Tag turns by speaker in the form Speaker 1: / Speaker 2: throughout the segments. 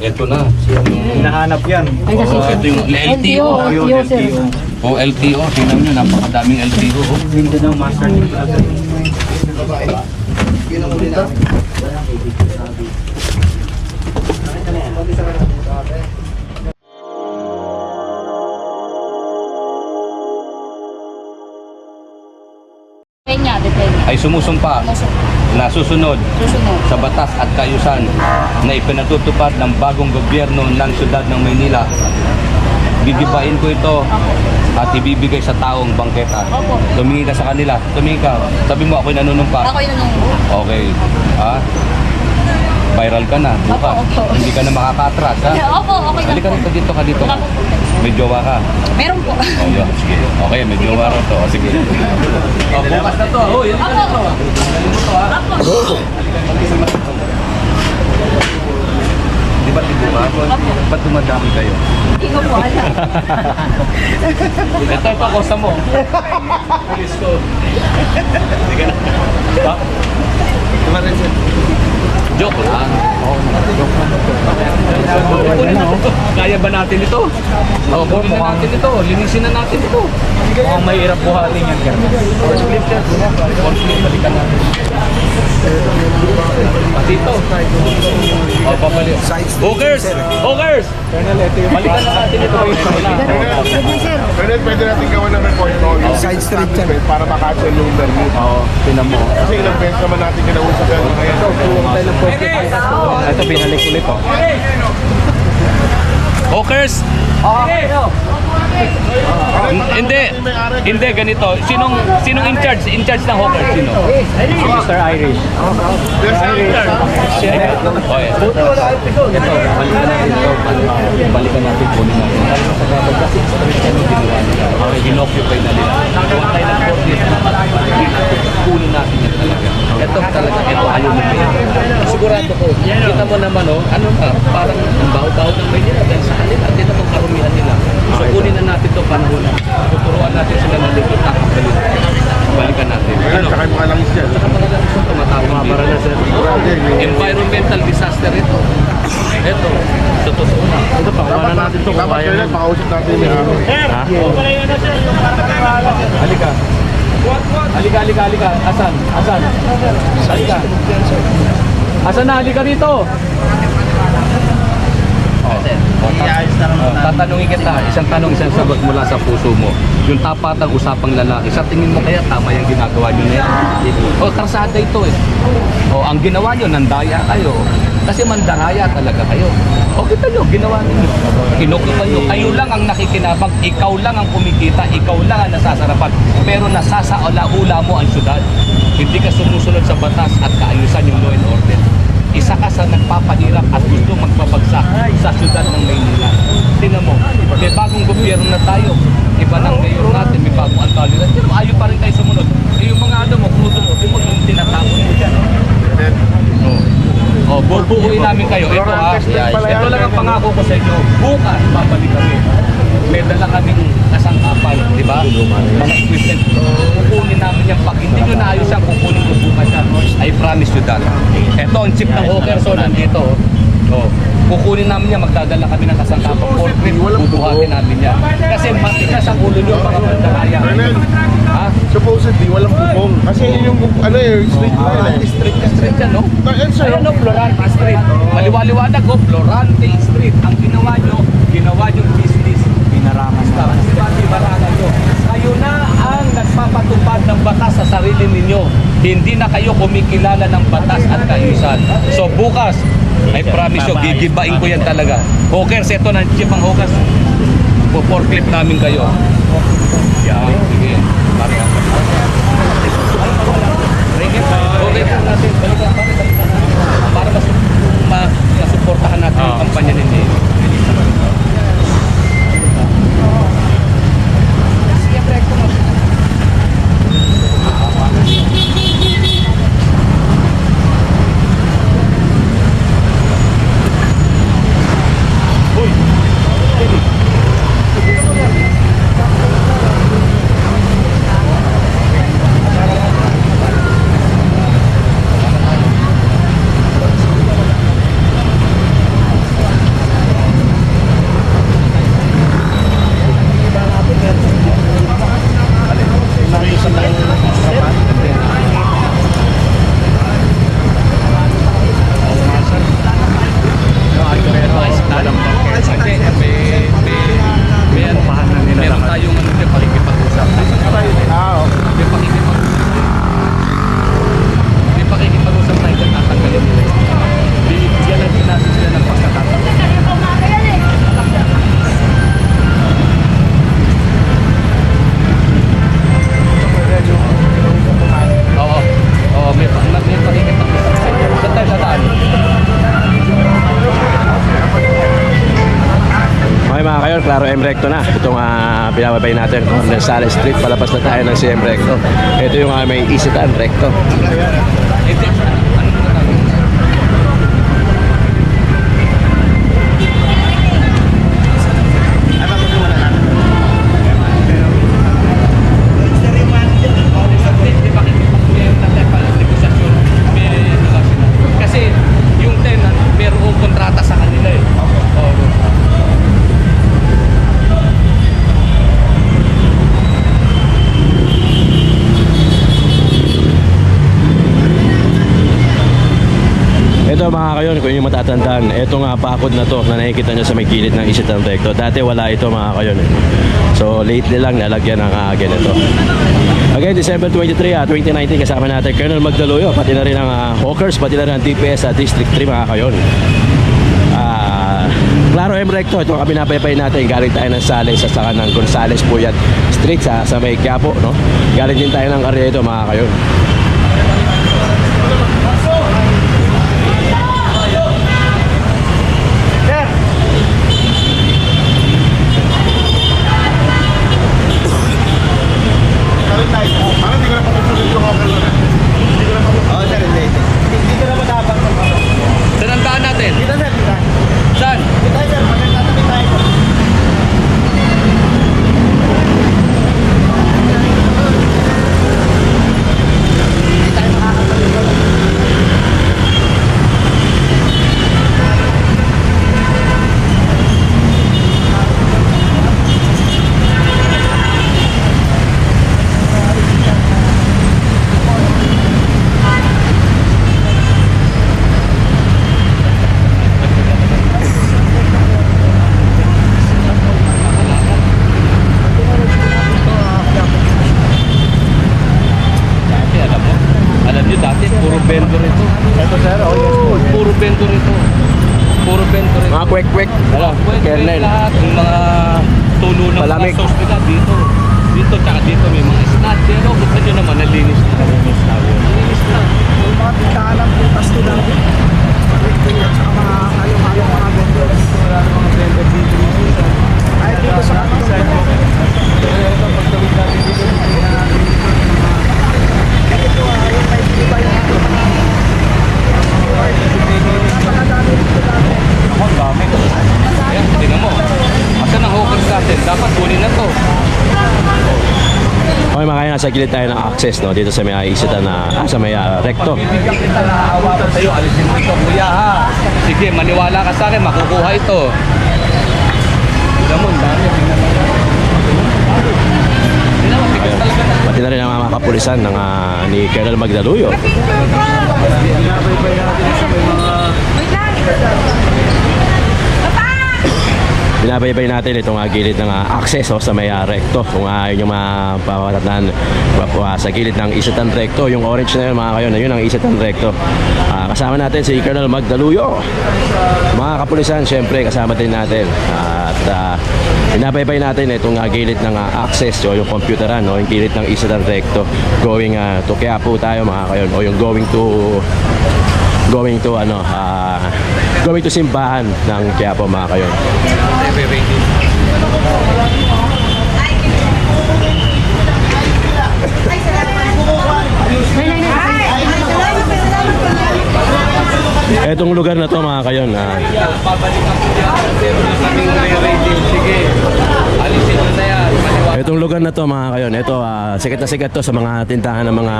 Speaker 1: Ito na.
Speaker 2: Hinahanap yan.
Speaker 3: Ay, kasi
Speaker 1: Oh, ito yung LTO.
Speaker 3: LTO, sir.
Speaker 1: O LTO, tingnan nyo, napakadaming LTO. oh.
Speaker 2: Mindanao Master Team Plaza.
Speaker 3: Kanya,
Speaker 1: Ay sumusumpa na susunod
Speaker 3: Susunod.
Speaker 1: sa batas at kaayusan na ipinatutupad ng bagong gobyerno ng siyudad ng Maynila. Gigibain ko ito at ibibigay sa taong bangketa.
Speaker 3: Opo.
Speaker 1: Tumingin ka sa kanila. Tumingin ka. Sabi mo ako'y nanunumpa.
Speaker 3: Ako yung nung...
Speaker 1: Okay. Ha? Viral ka na. Bukas.
Speaker 3: Opo, opo.
Speaker 1: Hindi ka na makaka-attract, ha?
Speaker 3: Opo, okay lang
Speaker 1: Halika
Speaker 3: po.
Speaker 1: rito, dito ka dito.
Speaker 3: Wala po.
Speaker 1: May jowa ka.
Speaker 3: Meron po.
Speaker 1: Oh, yeah. Sige. Okay, may jowa rin to. O, Sige. Oh, bukas na to. Oh, yan na to. Di ba tibo ba? Ba't dumadami kayo?
Speaker 3: Hindi ko po alam.
Speaker 1: Ito, ito, kosa mo. Pulis ko. Ka na. Ha? Tumarin siya. Joke lang. Kukunin natin to. Kaya ba natin ito? Oo, kunin na natin ito. Linisin na natin ito.
Speaker 2: Mukhang mahirap buhatin yan, Colonel.
Speaker 1: Conflict yan. Conflict, balikan natin. Pati ito. O, papalik. Hookers! Hookers!
Speaker 2: Colonel, ito yung
Speaker 1: Balikan na natin ito.
Speaker 4: Pwede, pwede natin gawa ng report no? Yung side street yan. Para makasya yung permit.
Speaker 1: Oo, tinan mo.
Speaker 4: Kasi ilang beses naman natin kinausap yan. Kaya
Speaker 2: Ito, binalik ulit, oh.
Speaker 1: Hookers! Hindi. Hindi, ganito. Sinong sinong in charge? In charge ng hawker? Sino?
Speaker 2: Si Mr. Irish.
Speaker 1: Oh, yeah. Ito, balikan natin kasi ginawa nila. Okay, inoccupy na nila. Gawa tayo ng forklift na kunin natin yan talaga. Ito talaga, ito ayaw nila yan. Sigurado ko, kita mo naman, oh, ano na, parang ang baho-baho ng Maynila dahil sa kanila, at ito ang karumihan nila. So kunin na natin ito panahon. Tuturuan natin sila na dito nakakalit. Balikan natin.
Speaker 4: Ayan,
Speaker 1: Ano?
Speaker 4: saka yung mga langis dyan.
Speaker 1: Saka mga ganito tumatawag
Speaker 2: Para na, sir.
Speaker 1: environmental disaster ito. Ito, sa totoo na.
Speaker 2: Ito, pakawalan natin ito.
Speaker 4: Dapat kailan, makausap natin yung may-ari.
Speaker 2: Ha?
Speaker 1: Halika. Halika, halika, halika. Asan? Asan? Halika. Asan na? Halika dito. Oh, oh, ta- oh, tatanungin kita, isang tanong, isang sagot mula sa puso mo. Yung tapatang usapang lalaki, sa tingin mo kaya tama yung ginagawa nyo na? O, karsada ito eh. O, ang ginawa nyo, nandaya kayo. Kasi mandaraya talaga kayo. O, kita nyo, ginawa ninyo. Kinukupan nyo. Kayo lang ang nakikinabang, ikaw lang ang kumikita, ikaw lang ang nasasarapan. Pero nasasaula-ula mo ang syudad. Hindi ka sumusunod sa batas at kaayusan yung law and order isa ka sa nagpapahirap at gusto magpabagsak sa syudad ng Maynila. Tingnan mo, may bagong gobyerno na tayo. Iba ng mayor natin, may bagong alkalde. Pero ayaw pa rin tayo sumunod. Eh, yung mga ano mo, krudo mo, di mo yung tinatapon mo dyan. Oh. Oh, bubuuin namin kayo. Ito ha. Ito lang ang pangako ko sa inyo. Bukas, babalik kami. May dala kaming kasangkapan, di ba? Mga equipment. Kukunin namin yan. Pag hindi nyo naayos yan, kukunin ko bukas yan. I promise you that. Ito, ang chip ng Hawker, so nandito. Oh. Kukunin namin yan, magdadala kami ng kasangkapan. Forklift, bubuhatin namin yan. Kasi matigas ang ulo nyo mga mandaraya.
Speaker 4: Colonel,
Speaker 1: Ha?
Speaker 4: supposedly, walang bubong. Kasi yun yung, ano eh, street na yun eh.
Speaker 1: Street na street yan, no?
Speaker 4: Ayan, sir.
Speaker 1: Ayan o, Florante Street. Maliwaliwanag o, Florante Street. Ang ginawa nyo, ginawa nyo business.
Speaker 2: Pinaramas na.
Speaker 1: Pati barangan nyo. Kayo na ang nagpapatupad ng batas sa sarili ninyo. Hindi na kayo kumikilala ng batas at kaayusan. So bukas, I promise you, gigibain ko yan talaga. Hawkers, ito na chip ang hawkers. Po-forklift namin kayo.
Speaker 5: Claro M Recto na. Itong uh, pinababay natin. Gonzales Street, palabas na tayo ng CM Recto. Ito yung uh, may isitan Recto. Mga kayon, kung yung matatandaan, ito nga pakod na to na nakikita nyo sa may gilid ng isitan Recto. Dati wala ito mga kayon. eh. So lately lang nalagyan ng uh, ganito. Again, December 23, ah, 2019, kasama natin Colonel Magdaloyo, pati na rin ang ah, Hawkers, pati na rin ang DPS sa District 3 mga kayon. Ah, Claro M Recto, ito ang pinapaypay natin. Galing tayo ng Sales sa saka ng Gonzales Puyat Street sa, sa may Quiapo, no? Galing din tayo ng Carriedo mga kayon. Nasa gilid tayo ng access no dito sa may isitan na ah, sa may ah, recto.
Speaker 1: Bibigyan kita na aawatan sa'yo. Alisin mo ito, kuya ha. Sige, maniwala ka sa akin. Makukuha ito. Tingnan mo, dami.
Speaker 5: Pati na rin ang mga kapulisan ng ah, ni Colonel Magdaluyo.
Speaker 2: Sa may mga...
Speaker 5: Binabaybay natin itong ah, gilid ng access oh, sa may ah, recto. Kung uh, yun yung mapapatatnan sa gilid ng isitan recto. Yung orange na yun mga kayo, na yun ang isitan recto. Ah, kasama natin si Colonel Magdaluyo. Mga kapulisan, syempre kasama din natin. Ah, at uh, binabaybay natin itong ah, gilid ng ah, access o yung computeran, no? yung gilid ng isitan recto. Going ah, to Quiapo tayo mga kayo. O yung going to going to ano ah, going to simbahan ng Quiapo mga kayo. Etong lugar na to mga kayon, ah,
Speaker 1: Babalikan ko yan. Pero yung kaming re-rating. Sige. Alisin mo na yan.
Speaker 5: Etong lugar na to mga kayon, ito ah, sikat na sikat to sa mga tindahan ng mga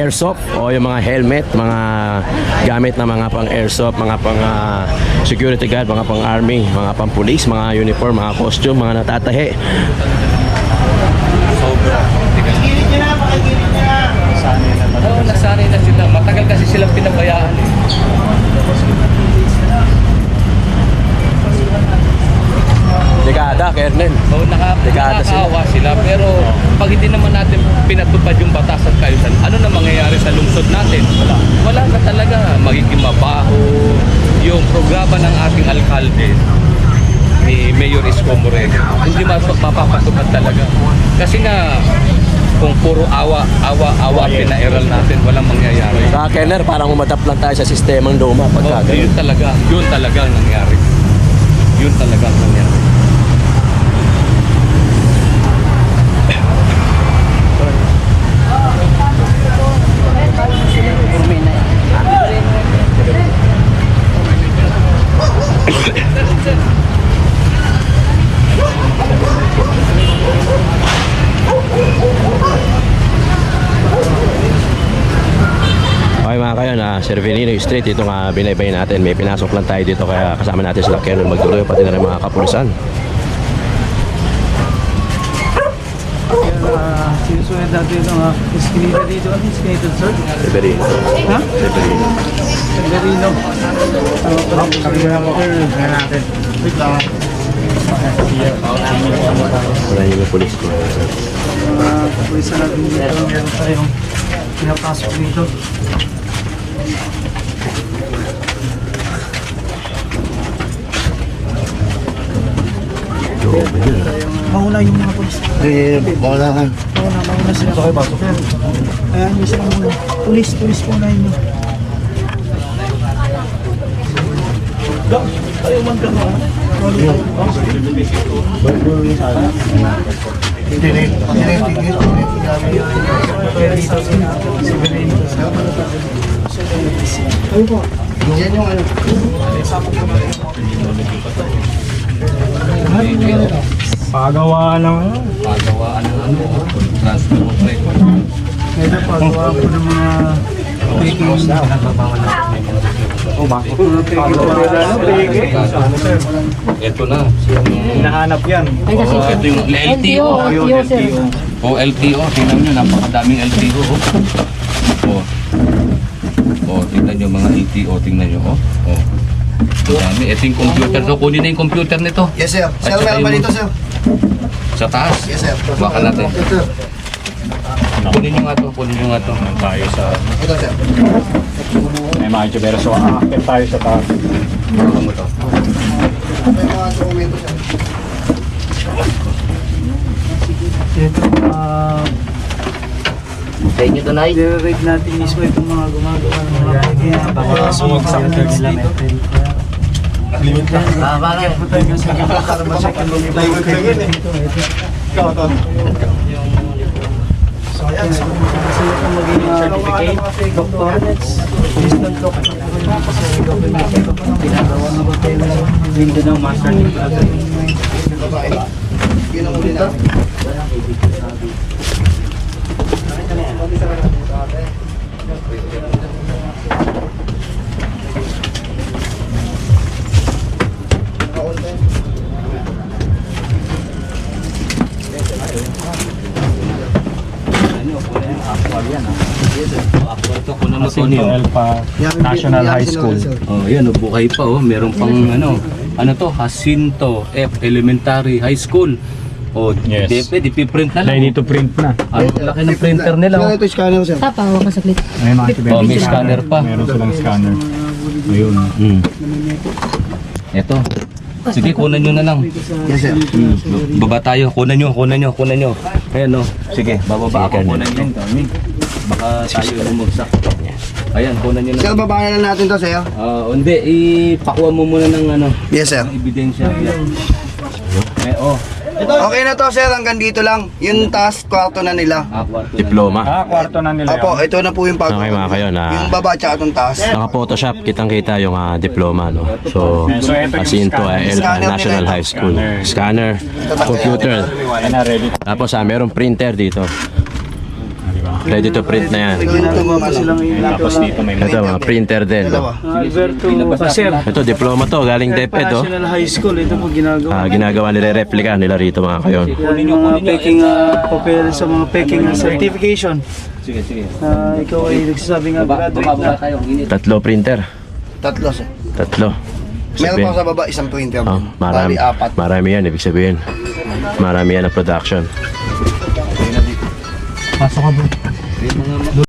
Speaker 5: airsoft o yung mga helmet, mga gamit na mga pang airsoft, mga pang ah, security guard, mga pang army, mga pang police, mga uniform, mga costume, mga natatahi.
Speaker 1: Oo, nasanay na sila. Matagal kasi silang pinabayaan eh.
Speaker 5: Dekada, Kernel.
Speaker 1: Oo, naka,
Speaker 5: Dekada sila.
Speaker 1: nakakaawa sila. Pero pag hindi naman natin pinatupad yung batas at kaayusan, ano na mangyayari sa lungsod natin? Wala. Wala na talaga. Magiging mabaho. Yung programa ng ating alkalde ni Mayor Isko Moreno, hindi map- mapapatupad talaga. Kasi nga, kung puro awa, awa, awa ang pinairal natin, walang mangyayari.
Speaker 5: Sa Kernel, parang umadap lang tayo sa sistemang
Speaker 1: Oh,
Speaker 5: pagka
Speaker 1: yun
Speaker 5: ganun.
Speaker 1: talaga, yun talaga ang nangyari. Yun talaga ang nangyari.
Speaker 5: Kayo, na Cervenino Street, ito nga binaybay natin. May pinasok lang tayo dito kaya kasama natin sila Kenon Magduroy, pati na rin mga kapulisan.
Speaker 2: Uh, sinusunod natin yung mga eskinita dito. Ano yung eskinita, sir?
Speaker 5: Severino.
Speaker 2: Ha?
Speaker 5: Severino.
Speaker 2: Severino. Kami na po. natin. Wait lang.
Speaker 5: Wala yung pulis ko.
Speaker 2: Uh, Pulisa natin dito. Meron tayong pinapasok dito. Mauna yung mga pulis.
Speaker 4: Eh, wala ka.
Speaker 2: Mauna, mauna sila. Okay, pasok. Ayan, yung sila muna. Pulis, pulis po na yun. Ayaw man ka
Speaker 4: Hindi rin. Hindi rin. Hindi Yan yung ano.
Speaker 2: Pagawa lang.
Speaker 1: Pagawaan ng ano, transport record.
Speaker 2: Ito pagawa po ng mga Oh, bakit? Ng.
Speaker 1: Ito na.
Speaker 2: Hinahanap yan.
Speaker 1: Oh, ito yung LTO.
Speaker 3: LTO, sir.
Speaker 1: O LTO, tingnan nyo, napakadaming LTO. Oh. Oh, tingnan nyo mga LTO, tingnan nyo. Oh. Oh. Dami. Ito yung computer. So, kunin na yung computer nito.
Speaker 4: Yes, sir. Sir,
Speaker 1: At saka
Speaker 4: meron ba
Speaker 1: yung-
Speaker 4: dito, sir?
Speaker 1: Sa taas.
Speaker 4: Yes, sir.
Speaker 1: Baka natin.
Speaker 4: Ito,
Speaker 1: Kunin nyo nga to, kunin nyo nga to.
Speaker 6: tayo sa
Speaker 4: ito, sir.
Speaker 6: may mga Jubera. So, aakit tayo sa taas.
Speaker 1: Baka mo to.
Speaker 4: May mga dokumento, sir.
Speaker 2: Ito,
Speaker 1: Sa inyo to, Nay.
Speaker 2: i-rate natin mismo itong mga gumagawa ng mga baking. Baka sumagsak nila dito. Limit lang. Kaya po tayo kasi para ma-check ang mga baking dito.
Speaker 4: Ikaw, to.
Speaker 2: So, ayan. So, kasi ito maging uh, certificate, doctorates, distant doctorate. Kasi government ito pa ng ginagawa ng. Mindanao Master.
Speaker 4: Babae. Yun ang uli natin.
Speaker 1: Neil.
Speaker 6: Elpa National High School.
Speaker 1: Oh, yan, oh, buhay pa oh. Meron pang ano, ano to, Jacinto F Elementary High School. Oh,
Speaker 6: Yes.
Speaker 1: di pwede, piprint na lang.
Speaker 6: They need to print na.
Speaker 1: Ang laki ng printer nila. Oh.
Speaker 4: ito scanner, sir.
Speaker 3: Tapa, huwag ka saglit.
Speaker 6: May mga.
Speaker 1: Oh, may scanner pa.
Speaker 6: Meron silang scanner. Ayun.
Speaker 1: Hmm. Ito. Sige, kunan nyo na lang.
Speaker 4: Yes, sir.
Speaker 1: Hmm. Baba tayo, kunan nyo, kunan nyo, kunan nyo. Ayan oh. Sige, bababa ako, kunan nyo. Baka tayo bumagsak. Ayan, kunan nyo na.
Speaker 4: Sir, babaan na natin to, sir.
Speaker 1: Ah, hindi, ipakuha mo muna ng ano,
Speaker 4: Yes, sir.
Speaker 1: ng ebidensya. Ayan. Eh, oh.
Speaker 4: Okay na to, sir. Hanggang dito lang. Yung task, kwarto na nila.
Speaker 1: Ah, kwarto na.
Speaker 5: Diploma.
Speaker 6: Ah, kwarto na nila
Speaker 4: Opo,
Speaker 6: yun.
Speaker 4: ito na po yung pag...
Speaker 5: Okay, mga kayo, na-
Speaker 4: Yung baba tsaka itong taas.
Speaker 5: Naka-photoshop, kitang-kita yung ah, diploma, no? So,
Speaker 6: So, ito yung
Speaker 5: Jacinto
Speaker 6: scanner.
Speaker 5: El
Speaker 4: Scanner
Speaker 5: National
Speaker 4: nila.
Speaker 5: High School.
Speaker 6: Scanner.
Speaker 5: Scanner, computer.
Speaker 6: Ayan na, ready.
Speaker 5: Tapos, ah, merong printer dito. Ready to print na yan.
Speaker 2: Ginagawa pa silang
Speaker 6: Tapos dito may
Speaker 5: Ito, mga printer din, no?
Speaker 4: Dalawa.
Speaker 2: Alberto.
Speaker 5: Ito, diploma to, galing DepEd, oh.
Speaker 2: National High School, ito po ginagawa.
Speaker 5: Ah, ginagawa nila, replica nila rito, mga kayon.
Speaker 2: Yan yung mga peking uh, papel sa mga peking uh, certification.
Speaker 1: Sige, sige.
Speaker 2: Ah, ikaw ay nagsasabi nga graduate na.
Speaker 5: Tatlo printer.
Speaker 4: Tatlo, sir.
Speaker 5: Tatlo.
Speaker 4: Meron pa sa baba, isang printer.
Speaker 5: Oh, marami,
Speaker 4: apat.
Speaker 5: marami yan, ibig sabihin. Marami yan ang production.
Speaker 1: Pasok ka bro. Yung mga